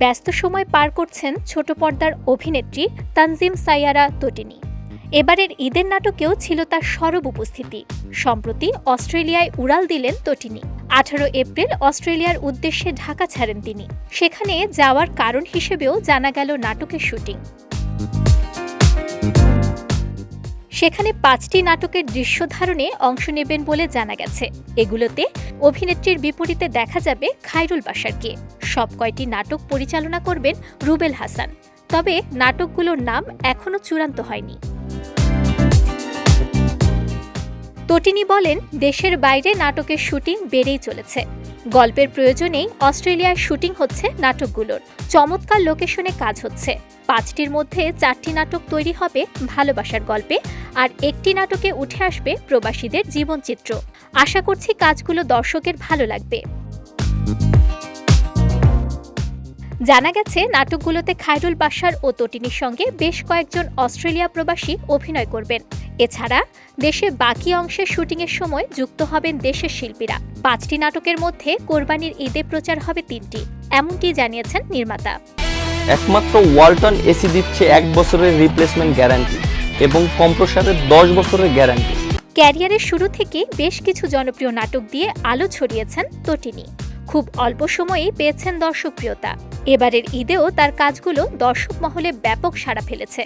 ব্যস্ত সময় পার করছেন ছোট পর্দার অভিনেত্রী তানজিম সাইয়ারা তোটিনি। এবারের ঈদের নাটকেও ছিল তার সরব উপস্থিতি। সম্প্রতি অস্ট্রেলিয়ায় উড়াল দিলেন তটিনী। আঠারো এপ্রিল অস্ট্রেলিয়ার উদ্দেশ্যে ঢাকা ছাড়েন তিনি। সেখানে যাওয়ার কারণ হিসেবেও জানা গেল নাটকের শুটিং। সেখানে পাঁচটি নাটকের দৃশ্য ধারণে অংশ নেবেন বলে জানা গেছে। এগুলোতে অভিনেত্রীর বিপরীতে দেখা যাবে খায়রুল বাসারকে সব কয়টি নাটক পরিচালনা করবেন রুবেল হাসান। তবে নাটকগুলোর নাম এখনও চূড়ান্ত হয়নি। তটিনী বলেন, দেশের বাইরে নাটকের শুটিং বেড়েই চলেছে। গল্পের প্রয়োজনেই অস্ট্রেলিয়ায় শুটিং হচ্ছে নাটকগুলোর। চমৎকার লোকেশনে কাজ হচ্ছে। পাঁচটির মধ্যে চারটি নাটক তৈরি হবে ভালোবাসার গল্পে আর একটি নাটকে উঠে আসবে প্রবাসীদের জীবনচিত্র। আশা করছি কাজগুলো দর্শকের ভালো লাগবে। জানা গেছে, নাটকগুলোতে খায়রুল বাশার ও তটিনীর সঙ্গে বেশ কয়েকজন অস্ট্রেলিয়া প্রবাসী অভিনয় করবেন। এছাড়া দেশের বাকি অংশের শুটিংয়ের সময় যুক্ত হবেন দেশের শিল্পীরা। পাঁচটি নাটকের মধ্যে কোরবানির ঈদে প্রচার হবে তিনটি এমনটি জানিয়েছেন নির্মাতা। একমাত্র ওয়ালটন এসি দিচ্ছে এক বছরের রিপ্লেসমেন্ট গ্যারান্টি এবং কম্প্রসারের দশ বছরের গ্যারান্টি ক্যারিয়ারের শুরু থেকে বেশ কিছু জনপ্রিয় নাটক দিয়ে আলো ছড়িয়েছেন তটিনী। খুব অল্প সময়েই পেয়েছেন দর্শকপ্রিয়তা। এবারের ঈদেও তার কাজগুলো দর্শক মহলে ব্যাপক সাড়া ফেলেছে।